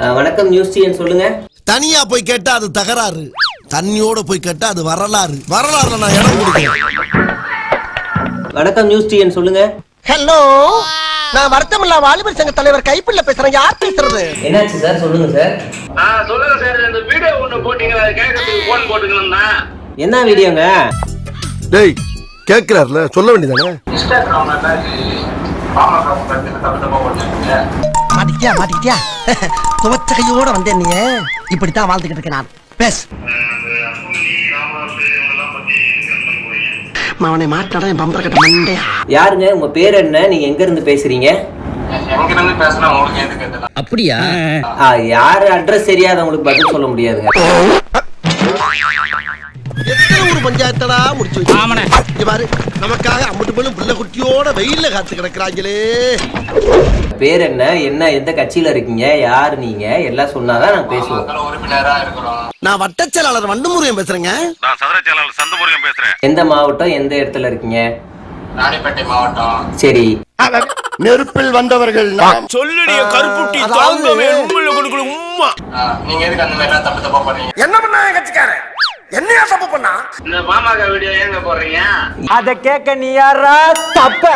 வணக்கம் news TN சொல்லுங்க. தனியா போய் கேட்டா அது தகராறு. தண்ணியோட போய் கேட்டா அது வரலாறு. வரலாறுல நான் இடம் கொடுக்கிறேன். வணக்கம் நியூஸ் டிஎன் சொல்லுங்க. ஹலோ நான் வருத்தமில்லா வாலிபர் சங்க தலைவர் கைப்பிள்ள பேசுறேன். யார் பேசுறது? என்னாச்சு சார்? சொல்லுங்க சார். ஆ சொல்லுங்க சார். இந்த வீடியோ ஒண்ணு போட்டீங்களா அது கேட்கறதுக்கு போன் போட்டுக்கணும்னா என்ன வீடியோங்க? டேய் கேட்கிறாருல சொல்ல வேண்டியதானே? இன்ஸ்டாகிராம்ல மாட்டிக்கிட்டியா மாட்டிக்கிட்டியா துவச்ச கையோட வந்தேன் நீ இப்படித்தான் வாழ்ந்துகிட்டு இருக்கேன் நான். பேஸ் அவனை மாட்டாடா என் பம்பர கட்ட மண்டையா? யாருங்க? உங்க பேர் என்ன? நீங்க எங்க இருந்து பேசுறீங்க? உங்களுக்கு அப்படியா யாரு அட்ரஸ் தெரியாதவங்களுக்கு பதில் சொல்ல முடியாதுங்க. ஊர் பஞ்சாயத்தடா முடிச்சு இங்க பாரு நமக்காக அம்பட்டு போலும் பிள்ளை குட்டியோட வெயில்ல காத்து கிடக்குறாங்களே பேர் என்ன? என்ன? எந்த கட்சியில இருக்கீங்க? யாரு நீங்க? எல்லாம் சொன்னாதான் நாங்க பேசுவோம். நான் வட்டச் செயலாளர் வண்டுமுருகன் பேசுறேங்க. நான் சதுர செயலாளர் சந்தமுருகன் பேசுறேன். எந்த மாவட்டம்? எந்த இடத்துல இருக்கீங்க? ராணிப்பேட்டை மாவட்டம். சரி. நெருப்பில் வந்தவர்கள் நாம். சொல்லுடைய கருப்புட்டி தாங்கவே ஆ, நீங்க எதுக்கு அந்த மாதிரி தப்பு தப்பா போடுறீங்க? என்ன பண்ணா கட்சிக்காரன்? என்னையா தப்பு பண்ணா? இந்த பாமக வீடியோ ஏங்க போடுறீங்க? அத கேட்க நீ யாரா தப்ப.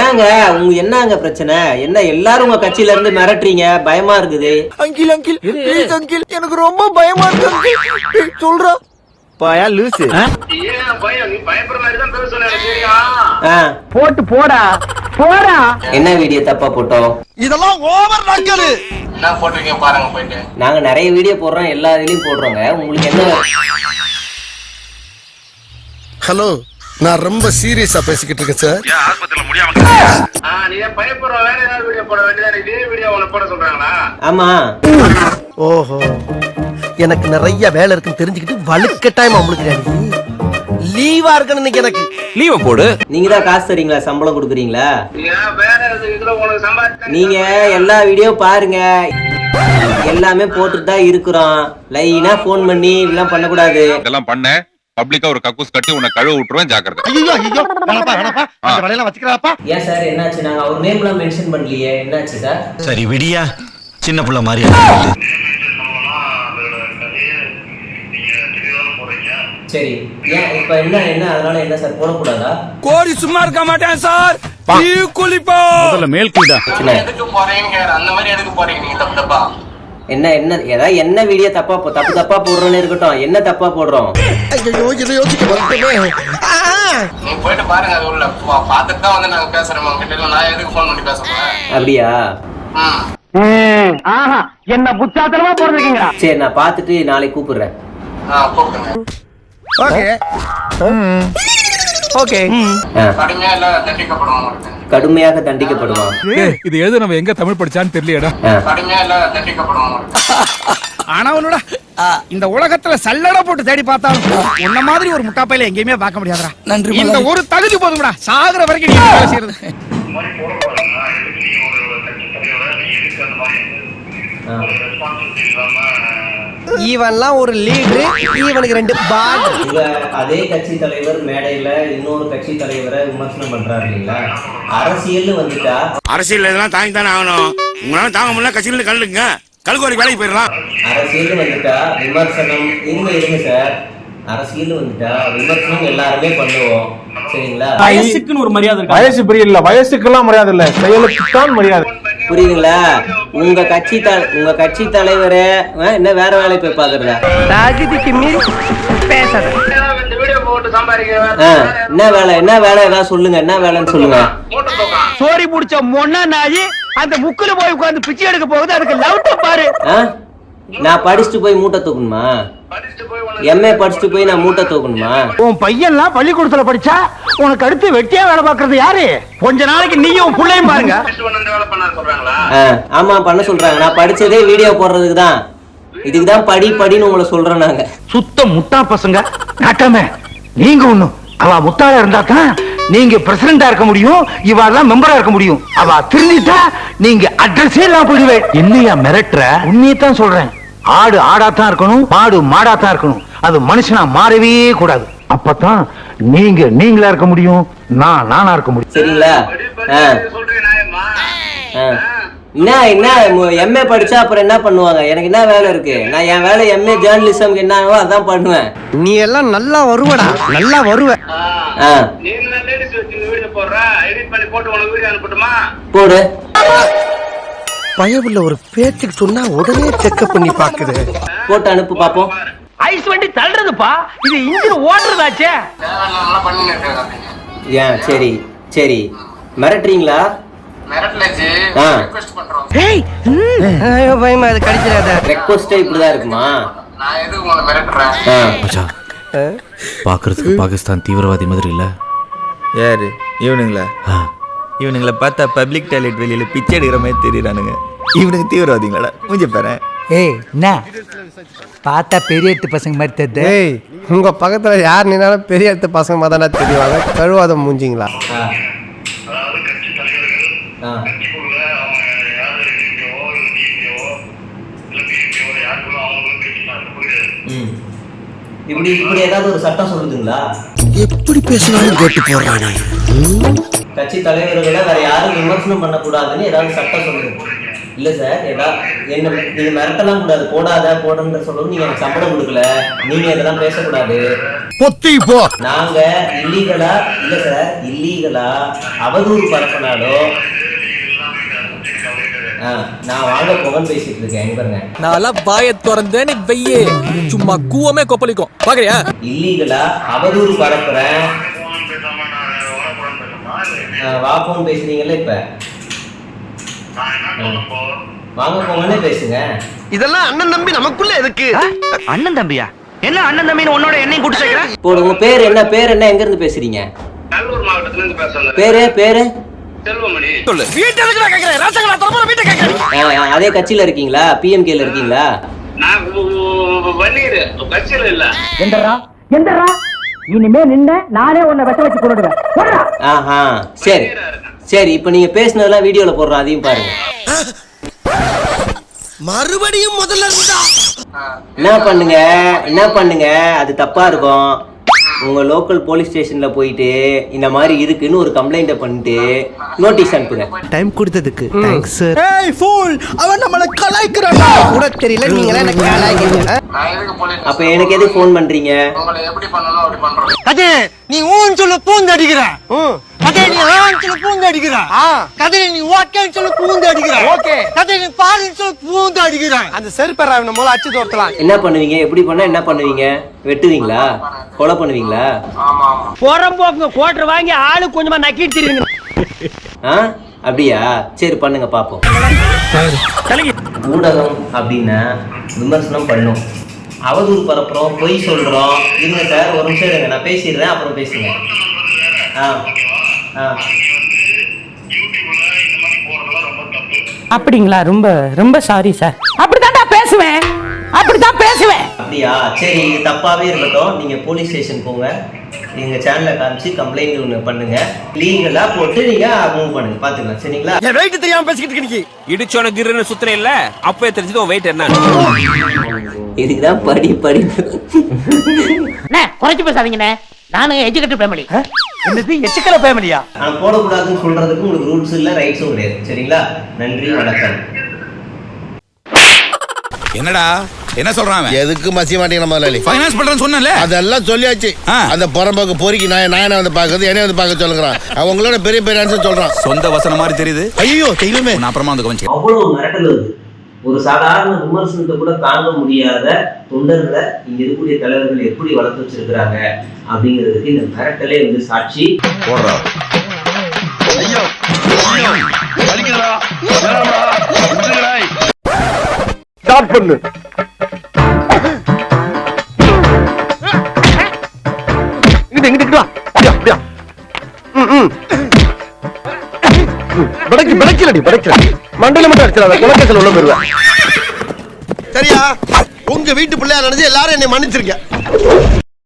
ஏங்க உங்க என்னங்க பிரச்சனை? என்ன எல்லாரும் உங்க கட்சியில இருந்து மிரட்டுறீங்க? பயமா இருக்குது. Uncle uncle please uncle. எனக்கு ரொம்ப பயமா இருக்கு. சொல்றா. தெரியும் ஆ, போட்டு போடா. போடா. என்ன வீடியோ தப்பா போட்டோம்? இதெல்லாம் ஓவர் நக்கலு என்ன போட்டிருக்கீங்க பாருங்க போயிட்டு. நாங்க நிறைய வீடியோ போடுறோம் எல்லா இதுலயும் போடுறோங்க. உங்களுக்கு என்ன ஹலோ நான் ரொம்ப சீரியஸா பேசிக்கிட்டு இருக்கேன் சார் ஆஸ்பத்திரியில முடியாம ஆ நீ பயப்படுற வேற ஏதாவது வீடியோ போட வேண்டியதா இதே வீடியோ உனக்கு போட சொல்றாங்களா? ஆமா. ஓஹோ எனக்கு நிறைய வேலை இருக்குன்னு தெரிஞ்சுக்கிட்டு வலுக்கட்டாயமா உங்களுக்கு லீவா இருக்கணும் இன்னைக்கு எனக்கு. லீவ போடு. நீங்க தான் காசு தரீங்களா? சம்பளம் கொடுக்குறீங்களா? நீங்க எல்லா வீடியோ பாருங்க. எல்லாமே போட்டுட்டு தான் இருக்கிறோம். லைனா ஃபோன் பண்ணி இதெல்லாம் பண்ணக்கூடாது. இதெல்லாம் பண்ண பப்ளிக்கா ஒரு கக்கூஸ் கட்டி உன்னை கழுவ விட்டுருவேன் ஜாக்கிரதை. ஐயோ ஐயோ வேணாப்பா வேணாப்பா. அந்த வேலையெல்லாம் வச்சுக்கிறாப்பா. ஏன் சார் என்னாச்சு? நாங்க அவர் நேம்லாம் மென்ஷன் பண்ணலையே. என்னாச்சு சார்? சரி விடியா. சின்ன புள்ள மாதிரி சரி. ஏன் இப்ப என்ன என்ன அதனால என்ன சார் போடக்கூடாதா? கோடி சும்மா இருக்க மாட்டேன் சார். குளிப்பா. முதல்ல மேல் எதுக்கு போறீங்க? அந்த மாதிரி எதுக்கு போறீங்க? நீங்க தப்பு தப்பா? என்ன என்ன ஏதாவது என்ன வீடியோ தப்பா போ- தப்பு தப்பா போடுறோன்னு இருக்கட்டும். என்ன தப்பா போடுறோம்? ஐயோ இதை யோசிக்க வரட்டுமே நீங்க போயிட்டு பாருங்க அது உள்ள. பா- பார்த்துட்டு தான் வந்து நாங்க பேசுறோம் உங்ககிட்ட. நான் எதுக்கு ஃபோன் பண்ணி பேச அப்படியா? ம். ஆஹா. என்ன புத்தாத்தனமா போடுறீங்க சரி நான் பார்த்துட்டு நாளைக்கு கூப்பிடுறேன். ஓகே. ஓகே. கடுமையாக தண்டிக்கப்படுவான் இது எது நம்ம எங்க தமிழ் படிச்சான்னு தெரியலடா ஆ, கடுமையா இல்ல தண்டிக்கப்படும் உங்களுக்கு. ஆனவனோட இந்த உலகத்துல சல்லட போட்டு தேடி பார்த்தாலும் உன்ன மாதிரி ஒரு முட்டாப்பையில எங்கேயுமே பார்க்க முடியாதுடா. நன்றி இந்த ஒரு தகுதி போதும்டா. சாகுற வரைக்கும் நீ வேலை செய்யறது ஆ. இவன்லாம் ஒரு லீடரு இவனுக்கு ரெண்டு பாட் உங்க அதே கட்சி தலைவர் மேடையில இன்னொரு கட்சி தலைவரை விமர்சனம் பண்றாரு இல்லைங்களா? அரசியல் வந்துட்டா அரசியல் இதெல்லாம் தாங்கி தானே ஆகணும். உங்களால தாங்க முடியல கட்சியில கல்லுங்க கல்குவாரி வேலைக்கு போயிடலாம். அரசியல் வந்துட்டா விமர்சனம். இருங்க இருங்க சார் அரசியல் வந்துட்டா விமர்சனம் எல்லாருமே பண்ணுவோம். சரிங்களா? வயசுக்குன்னு ஒரு மரியாதை வயசு பிரிய இல்ல வயசுக்கெல்லாம் மரியாதை இல்ல. செயலுக்கு தான் மரியாதை. புரியுதுங்களா? உங்க கட்சி த உங்க கட்சி தலைவரே என்ன வேற வேலை போய் பாக்குறதா? தகுதிக்கு மீறி ஆ, என்ன வேலை என்ன வேலை? ஏதாவது சொல்லுங்க என்ன வேலைன்னு சொல்லுங்க. சோரி முடிச்ச மொன்னா நாயி அந்த முக்குல போய் உட்கார்ந்து பிச்சை எடுக்க போகுது அதுக்கு லவுட்ட பாரு? நான் படிச்சுட்டு போய் மூட்டை தூக்கணுமா? எம்ஏ படிச்சுட்டு போய் நான் மூட்டை தூக்கணுமா? உன் பையன்லாம் பள்ளிக்கூடத்துல படிச்சா உனக்கு அடுத்து வெட்டியா வேலை பாக்குறது யாரு? கொஞ்ச நாளைக்கு நீயும் உன் புள்ளையும் பாருங்க. படிச்சுட்டு வந்து இந்த வேலை பண்ண சொல்றாங்களா? ஆ, ஆமா பண்ண சொல்றாங்க. நான் படிச்சதே வீடியோ போடுறதுக்கு தான். இதுக்கு தான் படி படின்னு உங்களை சொல்றோம் நாங்க. சுத்த முட்டா பசங்க. நாட்டாம நீங்க ஒண்ணும் அவ முட்டாளா இருந்தா தான் நீங்க பிரசிடண்டா இருக்க முடியும். இவாள்லாம் மெம்பரா இருக்க முடியும். அவ திருந்திட்டா நீங்க அட்ரஸே இல்லாம போயிடுவேன் என்னையா மிரட்டுற? உண்மையத்தான் சொல்றேன். ஆடு ஆடாத்தான் இருக்கணும் மாடு மாடாத்தான் இருக்கணும். அது மனுஷனா மாறவே கூடாது. அப்பதான் நீங்க நீங்களா இருக்க முடியும் நான் நானா இருக்க முடியும். சரிங்களா. என்ன என்ன எம்ஏ படிச்சா அப்புறம் என்ன பண்ணுவாங்க? எனக்கு என்ன வேலை இருக்கு? நான் என் வேலை எம்ஏ ஜேர்னலிசம்க்கு என்னவோ அதான் பண்ணுவேன். நீ எல்லாம் நல்லா வருவடா நல்லா வருவ. ஆ. நீ லேடிஸ் வச்சு வீடியோ போடுற? எடிட் பண்ணி போட்டு உனக்கு வீடியோ அனுப்பட்டுமா? போடு. பயவுள்ள ஒரு பேச்சுக்கு சொன்னா உடனே செக்அப் பண்ணி பாக்குது போட்டு அனுப்பு பாப்போம் ஐஸ் வண்டி தள்ளுறதுப்பா. இது இன்ஜின் ஓடுறதாச்சே ஏன்? சரி சரி. மிரட்டுறீங்களா? பயமா அது கடிச்சிடாத. ரெக்வஸ்டே இப்படிதான் இருக்குமா? பாக்குறதுக்கு பாகிஸ்தான் தீவிரவாதி மாதிரி இல்ல? யாரு? இவனுங்களா இவனுங்களை பார்த்தா பப்ளிக் டாய்லெட் வெளியில பிச்சை எடுக்கிற மாதிரி தெரியறானுங்க. இவனுங்க தீவிரவாதிங்களா மூஞ்சி பாரு. ஏய் என்ன? பார்த்தா பெரிய எட்டு பசங்க மாதிரி தெரியுது. ஏய் உங்க பக்கத்துல யார் நின்னாலும் பெரிய இடத்து பசங்க மாதிரி தானே தெரியுவாங்க கழுவாத மூஞ்சிங்களா? இப்படி இப்படி ஏதாவது ஒரு சட்டம் சொல்லுதுங்களா? எப்படி பேசினாலும் கேட்டு போடுறானே. கட்சி தலைவர்களை வேற யாரும் விமர்சனம் பண்ணக்கூடாதுன்னு ஏதாவது சட்டம் சொல்லுது இல்ல சார் ஏதாவது என்ன நீங்க மிரட்டலாம் கூடாது போடாத போடுன்ற சொல்றது நீங்க எனக்கு சம்பளம் கொடுக்கல. நீங்க இதெல்லாம் பேசக்கூடாது. பொத்தி போ. நாங்க இல்லீகலா இல்ல சார் இல்லீகலா அவதூறு பரப்பினாலோ நான் வாங்க போகன்னு பேசிட்டு இருக்கேன் எங்க பாருங்க. நான் பாய திறந்தேன்னு வெய்யே. சும்மா கூவமே கொப்பளிக்கும். பாக்குறியா? இல்லீகலா அவதூறு பரப்புறேன். ஆ, வா போன் பேசுறீங்கல்ல இப்ப. வாங்க போங்கன்னே பேசுங்க. இதெல்லாம் அண்ணன் தம்பி நமக்குள்ள எதுக்கு? அண்ணன் தம்பியா? என்ன அண்ணன் தம்பின்னு உன்னோட என்னையும் கூட்டு சேர்க்கிறேன் இப்போ உங்க பேர் என்ன பேர் என்ன எங்க இருந்து பேசுறீங்க? நல்லூர் மாவட்டத்துல இருந்து பேசுறேன் பேரு பேரு? செல்வமணி. ஆ, ஆ, அதே கட்சியில இருக்கீங்களா? பிஎம்கேல இருக்கீங்களா? நான் கட்சியில இல்ல. எந்தரா எந்தரா இனிமே நின்ன நானே உன்னை வெட்ட வச்சு கொண்டுடுவேன். போடுறா ஆஹா சரி. சரி இப்போ நீங்க பேசுனதெல்லாம் வீடியோல போடுறோம் அதையும் பாருங்க. மறுபடியும் முதல்ல இருந்தா? என்ன பண்ணுங்க என்ன பண்ணுங்க? அது தப்பா இருக்கும். உங்க லோக்கல் போலீஸ் ஸ்டேஷன்ல போயிட்டு இந்த மாதிரி இருக்குன்னு ஒரு கம்ப்ளைண்ட்டை பண்ணிட்டு நோட்டீஸ் அனுப்புங்க. டைம் கொடுத்ததுக்கு தேங்க்ஸ் சார் ஏய் ஃபூல் அவன் நம்மள கலாய்க்கிறான் கூட தெரியல நீங்களே எனக்கு கலாய்க்கிறீங்க அப்ப எனக்கு எதுக்கு ஃபோன் பண்றீங்க? உங்களை எப்படி பண்ணணும் அப்படி பண்றோம் கதே நீ ஊன் சொல்ல பூந்து அடிக்கிற. கதே நீ ஆன் சொல்ல பூந்து அடிக்கிற கதே நீ ஓகேன்னு சொல்ல பூந்து அடிக்கிற ஓகே. கதே நீ பாருன்னு சொல்ல பூந்து அடிக்கிற அந்த செருப்பரா இவனை மூலம் அச்சு தோர்த்தலாம். என்ன பண்ணுவீங்க? எப்படி பண்ணா என்ன பண்ணுவீங்க? வெட்டுவீங்களா? கொலை பண்ணுவீங்களா? புறம்போக்குங்க கோட்டர் வாங்கி ஆளு கொஞ்சமா நக்கிட்டு தெரியுங்க ஆ? அப்படியா? சரி பண்ணுங்க பாப்போம். ஊடகம் அப்படின்னா விமர்சனம் பண்ணும். அவதூறு பரப்புறோம் பொய் சொல்றோம். இருங்க சார் ஒரு நிமிஷம் இருங்க நான் பேசிடுறேன் அப்புறம் பேசுங்க. ஆ. அப்படிங்களா? ரொம்ப ரொம்ப சாரி சார் அப்படித்தான்டா பேசுவேன். அப்படித்தான் பேசுவேன். அப்படியா? சரி இது தப்பாவே இருக்கட்டும். நீங்க போலீஸ் ஸ்டேஷன் போங்க. எங்க சேனலை காமிச்சு கம்ப்ளைண்ட் ஒன்று பண்ணுங்க. லீகலா போட்டு நீங்க மூவ் பண்ணுங்க. பாத்துக்கலாம். சரிங்களா? என் வெயிட் தெரியாம பேசிக்கிட்டு இருக்க நீ இடிச்சோன கிருன்னு சுத்துறே இல்ல? அப்பவே தெரிஞ்சது உன் வெயிட் என்ன? இதுக்குதான் படி படி. அண்ணே குறைச்சு பேசாதீங்கண்ணே. நானும் எஜுகேட்டட் ஃபேமிலி என்னது? எச்சுக்கல ஃபேமிலியா ஆனா போடக்கூடாதுன்னு சொல்றதுக்கு உங்களுக்கு ரூல்ஸ் இல்ல ரைட்ஸும் கிடையாது சரிங்களா? நன்றி வணக்கம். என்னடா? என்ன சொல்றான் அவன்? எதுக்கு மசிய மாட்டேங்கிற முதலாளி. ஃபைனான்ஸ் பண்றேன்னு சொன்னல அதெல்லாம் சொல்லியாச்சு. அந்த புறம்போக்கு பொறுக்கி நான் நான் வந்து பாக்குறது என்ன வந்து பார்க்க சொல்லுங்கிறான் அவங்களோட பெரிய பெரிய ஆன்சர் சொல்றான். சொந்த வசனம் மாதிரி தெரியுது. ஐயோ தெய்வமே. நான் அப்புறமா வந்து கவனிச்சு அவ்வளவு மிரட்டல் வருது. ஒரு சாதாரண விமர்சனத்தை கூட தாங்க முடியாத தொண்டர்களை இங்க இருக்கக்கூடிய தலைவர்கள் எப்படி வளர்த்து வச்சிருக்கிறாங்க அப்படிங்கிறதுக்கு இந்த மிரட்டலே வந்து சாட்சி. பண்ணு படைக்கலடி படைக்கல மண்டையில மட்டும் அடிச்சிடாத குலக்கேசல் உள்ள போயிருவேன் சரியா? உங்க வீட்டு பிள்ளையா நினைச்சு எல்லாரும் என்னை மன்னிச்சிருக்கேன்